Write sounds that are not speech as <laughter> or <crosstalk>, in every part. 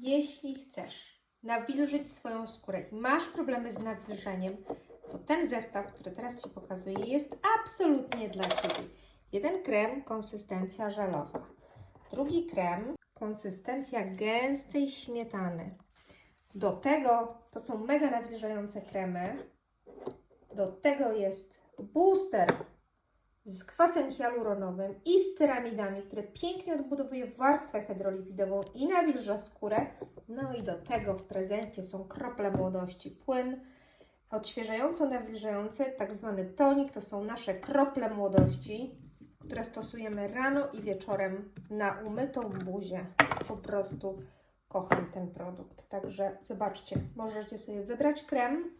jeśli chcesz nawilżyć swoją skórę i masz problemy z nawilżeniem, to ten zestaw, który teraz Ci pokazuję, jest absolutnie dla Ciebie. Jeden krem, konsystencja żelowa. Drugi krem, konsystencja gęstej śmietany. Do tego to są mega nawilżające kremy. Do tego jest booster z kwasem hialuronowym i z ceramidami, które pięknie odbudowuje warstwę hydrolipidową i nawilża skórę. No i do tego w prezencie są krople młodości, płyn odświeżająco nawilżający, tak zwany tonik, to są nasze krople młodości, które stosujemy rano i wieczorem na umytą buzię. Po prostu kocham ten produkt. Także zobaczcie, możecie sobie wybrać krem.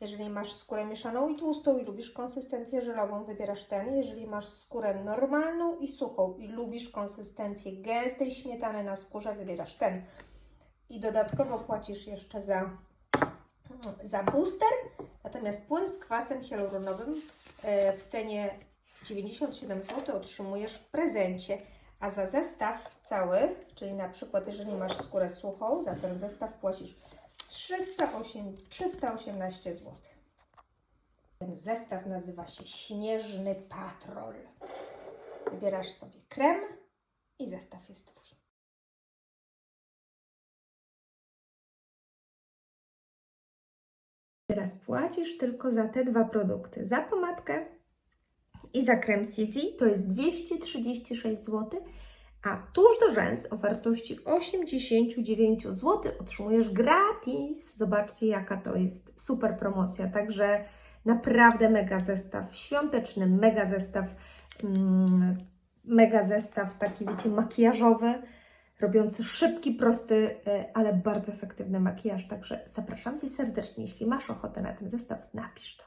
Jeżeli masz skórę mieszaną i tłustą i lubisz konsystencję żelową, wybierasz ten. Jeżeli masz skórę normalną i suchą i lubisz konsystencję gęstej śmietany na skórze, wybierasz ten. I dodatkowo płacisz jeszcze za, za booster. Natomiast płyn z kwasem hialuronowym e, w cenie 97 zł otrzymujesz w prezencie. A za zestaw cały, czyli na przykład jeżeli masz skórę suchą, za ten zestaw płacisz 308, 318 zł. Ten zestaw nazywa się Śnieżny Patrol. Wybierasz sobie krem i zestaw jest Twój. Teraz płacisz tylko za te dwa produkty. Za pomadkę i za krem CC to jest 236 zł, a tuż do rzęs o wartości 89 zł otrzymujesz gratis. Zobaczcie, jaka to jest super promocja. Także naprawdę mega zestaw świąteczny, mega zestaw, mm, mega zestaw taki, wiecie, makijażowy, robiący szybki, prosty, e, ale bardzo efektywny makijaż. Także zapraszam Cię serdecznie. Jeśli masz ochotę na ten zestaw, napisz to.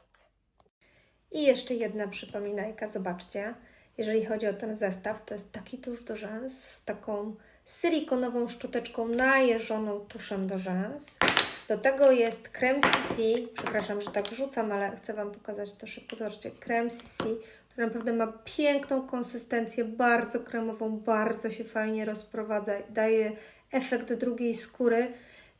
I jeszcze jedna przypominajka, zobaczcie. Jeżeli chodzi o ten zestaw, to jest taki tusz do rzęs z taką silikonową szczoteczką najeżoną tuszem do rzęs. Do tego jest krem CC, przepraszam, że tak rzucam, ale chcę Wam pokazać to szybko. Zobaczcie, krem CC, który naprawdę ma piękną konsystencję, bardzo kremową, bardzo się fajnie rozprowadza daje efekt drugiej skóry.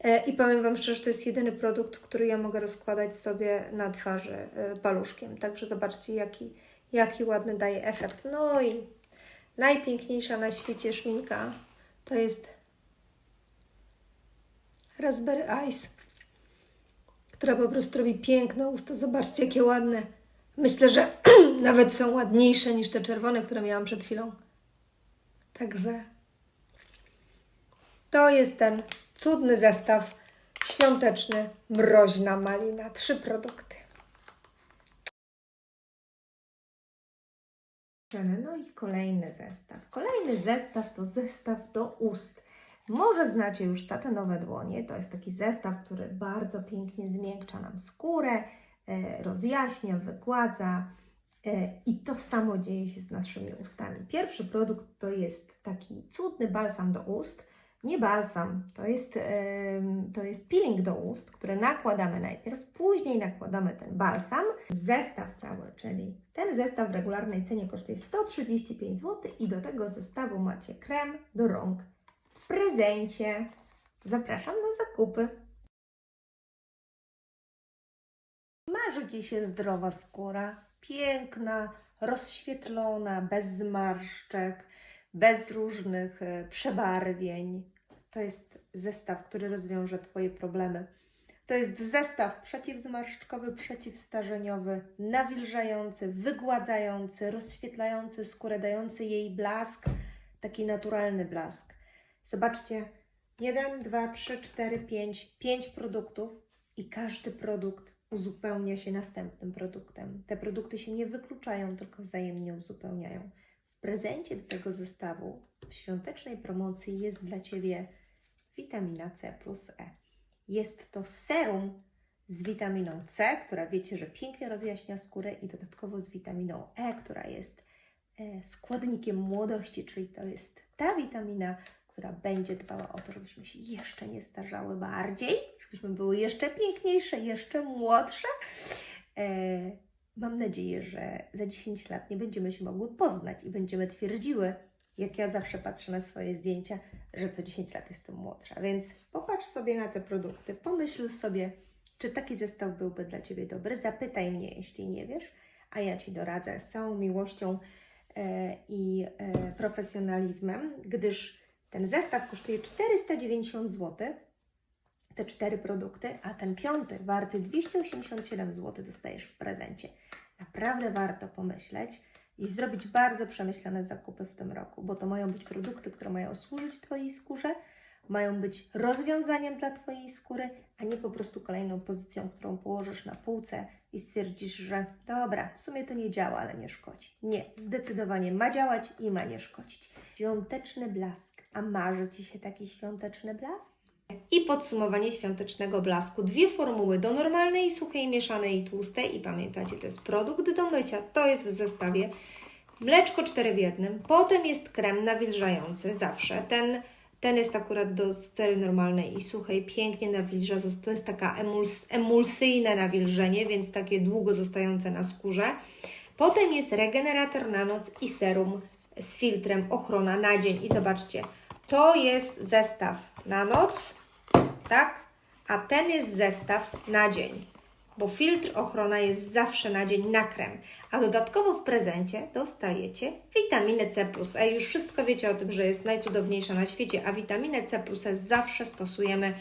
E, I powiem Wam szczerze, że to jest jedyny produkt, który ja mogę rozkładać sobie na twarzy e, paluszkiem. Także zobaczcie, jaki, jaki ładny daje efekt. No i najpiękniejsza na świecie szminka to jest Raspberry Ice, która po prostu robi piękne usta. Zobaczcie, jakie ładne. Myślę, że <clears throat> nawet są ładniejsze niż te czerwone, które miałam przed chwilą. Także to jest ten cudny zestaw świąteczny mroźna malina. Trzy produkty. No i kolejny zestaw. Kolejny zestaw to zestaw do ust. Może znacie już te nowe dłonie. To jest taki zestaw, który bardzo pięknie zmiękcza nam skórę, e, rozjaśnia, wygładza. E, I to samo dzieje się z naszymi ustami. Pierwszy produkt to jest taki cudny balsam do ust nie balsam, to jest, to jest peeling do ust, który nakładamy najpierw, później nakładamy ten balsam. Zestaw cały, czyli ten zestaw w regularnej cenie kosztuje 135 zł i do tego zestawu macie krem do rąk w prezencie. Zapraszam na zakupy. Marzy Ci się zdrowa skóra, piękna, rozświetlona, bez zmarszczek, bez różnych e, przebarwień. To jest zestaw, który rozwiąże Twoje problemy. To jest zestaw przeciwzmarszczkowy, przeciwstarzeniowy, nawilżający, wygładzający, rozświetlający skórę, dający jej blask, taki naturalny blask. Zobaczcie, 1, 2, 3, 4, 5, 5 produktów i każdy produkt uzupełnia się następnym produktem. Te produkty się nie wykluczają, tylko wzajemnie uzupełniają. W prezencie do tego zestawu w świątecznej promocji jest dla Ciebie witamina C plus E. Jest to serum z witaminą C, która wiecie, że pięknie rozjaśnia skórę i dodatkowo z witaminą E, która jest e, składnikiem młodości, czyli to jest ta witamina, która będzie dbała o to, żebyśmy się jeszcze nie starzały bardziej, żebyśmy były jeszcze piękniejsze, jeszcze młodsze. E, Mam nadzieję, że za 10 lat nie będziemy się mogły poznać i będziemy twierdziły, jak ja zawsze patrzę na swoje zdjęcia, że co 10 lat jestem młodsza. Więc popatrz sobie na te produkty, pomyśl sobie, czy taki zestaw byłby dla Ciebie dobry. Zapytaj mnie, jeśli nie wiesz, a ja Ci doradzę z całą miłością e, i e, profesjonalizmem, gdyż ten zestaw kosztuje 490 zł, te cztery produkty, a ten piąty warty 287 zł dostajesz w prezencie. Naprawdę warto pomyśleć i zrobić bardzo przemyślane zakupy w tym roku, bo to mają być produkty, które mają służyć Twojej skórze, mają być rozwiązaniem dla Twojej skóry, a nie po prostu kolejną pozycją, którą położysz na półce i stwierdzisz, że dobra, w sumie to nie działa, ale nie szkodzi. Nie, zdecydowanie ma działać i ma nie szkodzić. Świąteczny blask. A marzy Ci się taki świąteczny blask? I podsumowanie świątecznego blasku. Dwie formuły do normalnej, suchej, mieszanej i tłustej. I pamiętajcie, to jest produkt do mycia. To jest w zestawie. Mleczko 4 w jednym. Potem jest krem nawilżający zawsze. Ten, ten jest akurat do cery normalnej i suchej. Pięknie nawilża. To jest taka emuls, emulsyjne nawilżenie, więc takie długo zostające na skórze. Potem jest regenerator na noc i serum z filtrem ochrona na dzień. I zobaczcie, to jest zestaw na noc, tak? A ten jest zestaw na dzień, bo filtr ochrona jest zawsze na dzień na krem. A dodatkowo w prezencie dostajecie witaminę C E. Już wszystko wiecie o tym, że jest najcudowniejsza na świecie, a witaminę C zawsze stosujemy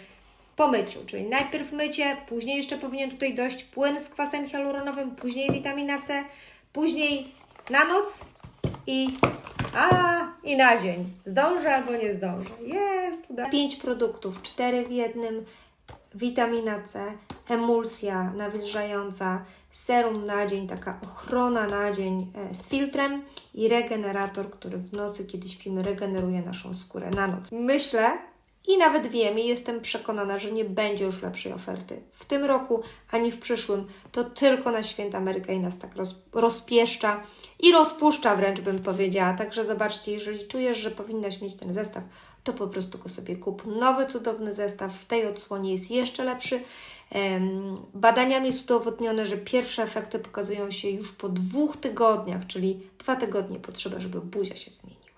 po myciu, czyli najpierw mycie, później jeszcze powinien tutaj dojść płyn z kwasem hialuronowym, później witamina C, później na noc i a i na dzień. Zdążę albo nie zdążę. Jest! Uda. Pięć produktów, cztery w jednym. Witamina C, emulsja nawilżająca, serum na dzień, taka ochrona na dzień e, z filtrem i regenerator, który w nocy, kiedy śpimy, regeneruje naszą skórę na noc. Myślę i nawet wiem i jestem przekonana, że nie będzie już lepszej oferty w tym roku ani w przyszłym. To tylko na święta Ameryka i nas tak roz, rozpieszcza i rozpuszcza wręcz bym powiedziała. Także zobaczcie, jeżeli czujesz, że powinnaś mieć ten zestaw, to po prostu go sobie kup. Nowy, cudowny zestaw w tej odsłonie jest jeszcze lepszy. Badaniami jest udowodnione, że pierwsze efekty pokazują się już po dwóch tygodniach, czyli dwa tygodnie potrzeba, żeby buzia się zmieniła.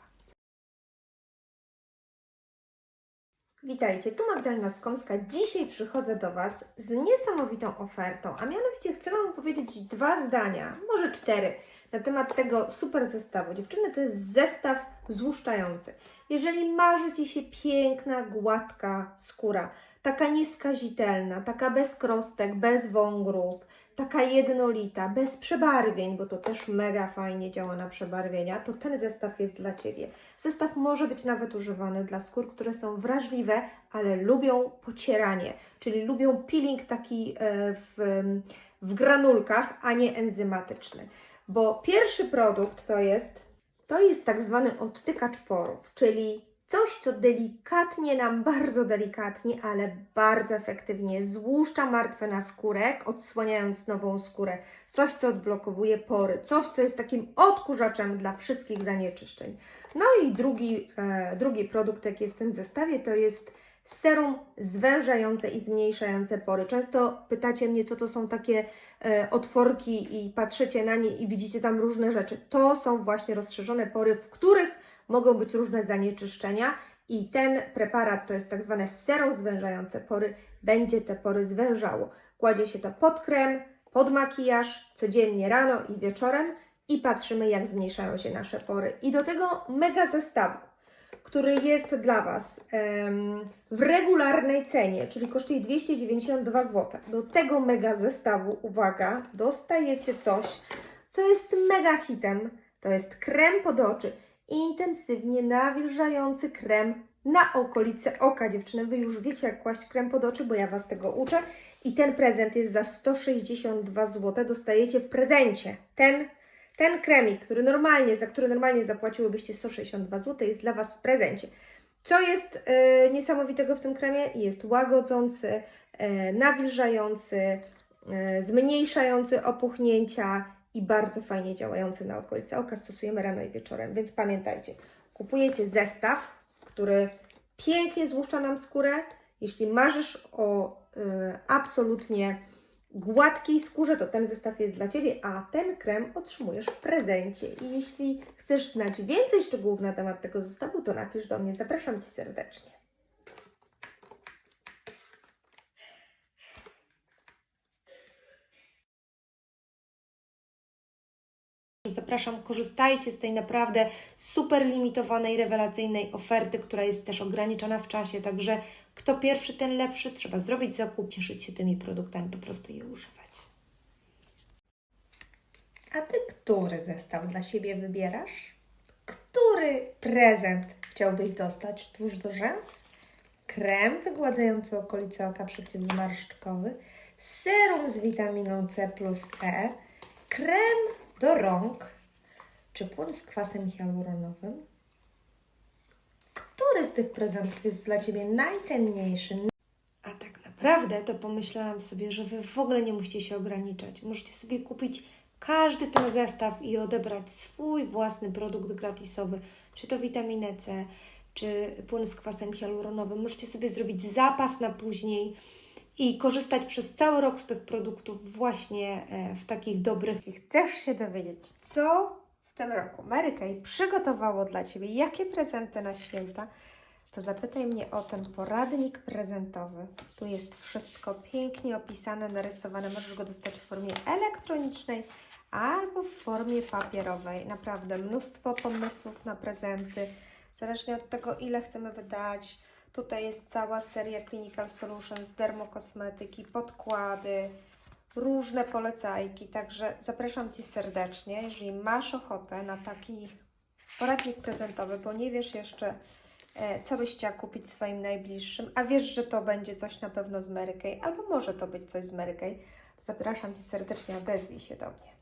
Witajcie, tu Magdalena Skomska. Dzisiaj przychodzę do Was z niesamowitą ofertą, a mianowicie chcę Wam powiedzieć dwa zdania, może cztery, na temat tego super zestawu. Dziewczyny, to jest zestaw złuszczający. Jeżeli marzy Ci się piękna, gładka skóra, taka nieskazitelna, taka bez krostek, bez wągrów, taka jednolita, bez przebarwień, bo to też mega fajnie działa na przebarwienia, to ten zestaw jest dla Ciebie. Zestaw może być nawet używany dla skór, które są wrażliwe, ale lubią pocieranie, czyli lubią peeling taki e, w, w granulkach, a nie enzymatyczny. Bo pierwszy produkt to jest, to jest tak zwany odtykacz porów, czyli coś, co delikatnie nam, bardzo delikatnie, ale bardzo efektywnie złuszcza martwe naskórek, odsłaniając nową skórę. Coś, co odblokowuje pory, coś, co jest takim odkurzaczem dla wszystkich zanieczyszczeń. No i drugi, e, drugi produkt, jaki jest w tym zestawie, to jest serum zwężające i zmniejszające pory. Często pytacie mnie, co to są takie e, otworki i patrzycie na nie i widzicie tam różne rzeczy. To są właśnie rozszerzone pory, w których mogą być różne zanieczyszczenia i ten preparat, to jest tak zwane serum zwężające pory, będzie te pory zwężało. Kładzie się to pod krem, pod makijaż, codziennie rano i wieczorem i patrzymy, jak zmniejszają się nasze pory. I do tego mega zestawu, który jest dla Was w regularnej cenie, czyli kosztuje 292 zł. Do tego mega zestawu, uwaga, dostajecie coś, co jest mega hitem. To jest krem pod oczy, intensywnie nawilżający krem na okolice oka. Dziewczyny, Wy już wiecie, jak kłaść krem pod oczy, bo ja Was tego uczę. I ten prezent jest za 162 zł. Dostajecie w prezencie. Ten, ten kremik, który normalnie, za który normalnie zapłaciłybyście 162 zł, jest dla Was w prezencie. Co jest e, niesamowitego w tym kremie? Jest łagodzący, e, nawilżający, e, zmniejszający opuchnięcia i bardzo fajnie działający na okolice oka. Stosujemy rano i wieczorem, więc pamiętajcie, kupujecie zestaw, który pięknie złuszcza nam skórę. Jeśli marzysz o y, absolutnie gładkiej skórze, to ten zestaw jest dla Ciebie, a ten krem otrzymujesz w prezencie. I jeśli chcesz znać więcej szczegółów na temat tego zestawu, to napisz do mnie. Zapraszam Cię serdecznie. Zapraszam, korzystajcie z tej naprawdę super limitowanej, rewelacyjnej oferty, która jest też ograniczona w czasie. Także kto pierwszy, ten lepszy. Trzeba zrobić zakup, cieszyć się tymi produktami, po prostu je używać. A Ty który zestaw dla siebie wybierasz? Który prezent chciałbyś dostać tuż do rzęs? Krem wygładzający okolice oka przeciwzmarszczkowy, serum z witaminą C plus E, krem do rąk, czy płyn z kwasem hialuronowym? Który z tych prezentów jest dla Ciebie najcenniejszy? A tak naprawdę to pomyślałam sobie, że Wy w ogóle nie musicie się ograniczać. Możecie sobie kupić każdy ten zestaw i odebrać swój własny produkt gratisowy, czy to witaminę C, czy płyn z kwasem hialuronowym. Możecie sobie zrobić zapas na później i korzystać przez cały rok z tych produktów właśnie e, w takich dobrych. Jeśli chcesz się dowiedzieć, co w tym roku Mary przygotowało dla Ciebie, jakie prezenty na święta, to zapytaj mnie o ten poradnik prezentowy. Tu jest wszystko pięknie opisane, narysowane. Możesz go dostać w formie elektronicznej albo w formie papierowej. Naprawdę mnóstwo pomysłów na prezenty, zależnie od tego, ile chcemy wydać. Tutaj jest cała seria Clinical Solutions, dermokosmetyki, podkłady, różne polecajki. Także zapraszam Cię serdecznie, jeżeli masz ochotę na taki poradnik prezentowy, bo nie wiesz jeszcze, e, co byś chciała kupić swoim najbliższym, a wiesz, że to będzie coś na pewno z Mary Kay, albo może to być coś z Mary Kay, zapraszam Cię serdecznie, odezwij się do mnie.